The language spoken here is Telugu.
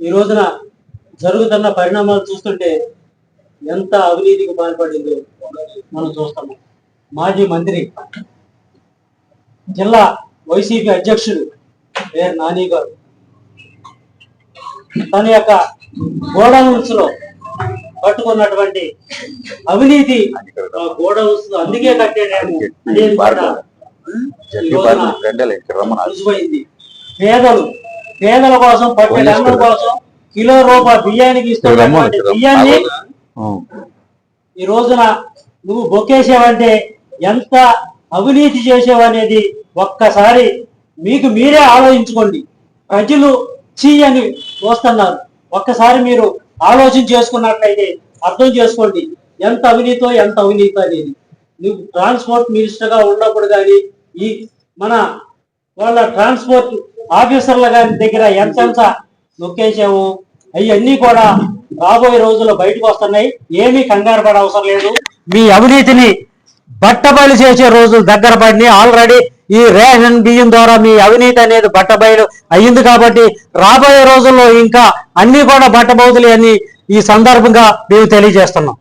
ఈ రోజున జరుగుతున్న పరిణామాలు చూస్తుంటే ఎంత అవినీతికి పాల్పడిందో మనం చూస్తాము మాజీ మంత్రి జిల్లా వైసీపీ అధ్యక్షుడు పేరు నాని గారు. తన యొక్క గోడౌన్స్లో పట్టుకున్నటువంటి అవినీతి గోడౌన్స్ అందుకే రుజువైంది పేదలు పేదల కోసం పట్టెడు అన్నం కోసం కిలో రూపాయ బియ్యానికి ఇస్తున్నటువంటి బియ్యాన్ని ఈ రోజున నువ్వు బొక్కేసావంటే ఎంత అవినీతి చేసావు అనేది ఒక్కసారి మీకు మీరే ఆలోచించుకోండి. ప్రజలు చీ అని చూస్తున్నారు ఒక్కసారి మీరు ఆలోచన చేసుకున్నట్లయితే అర్థం చేసుకోండి. ఎంత అవినీతో ఎంత అవినీతి అనేది. నువ్వు ట్రాన్స్పోర్ట్ మినిస్టర్గా ఉన్నప్పుడు కానీ ఈ మన వాళ్ళ ట్రాన్స్పోర్ట్ ఆఫీసర్ల గారి దగ్గర ఎంతెంత నొక్కేసాము అవన్నీ కూడా రాబోయే రోజుల్లో బయటకు వస్తున్నాయి. ఏమీ కంగారు అవసరం లేదు. మీ అవినీతిని బట్టబయలు చేసే రోజులు దగ్గర పడి ఆల్రెడీ ఈ రేషన్ బియ్యం ద్వారా మీ అవినీతి అనేది బట్టబయలు అయ్యింది కాబట్టి రాబోయే రోజుల్లో ఇంకా అన్ని కూడా బట్టబౌతులు అని ఈ సందర్భంగా మేము తెలియజేస్తున్నాం.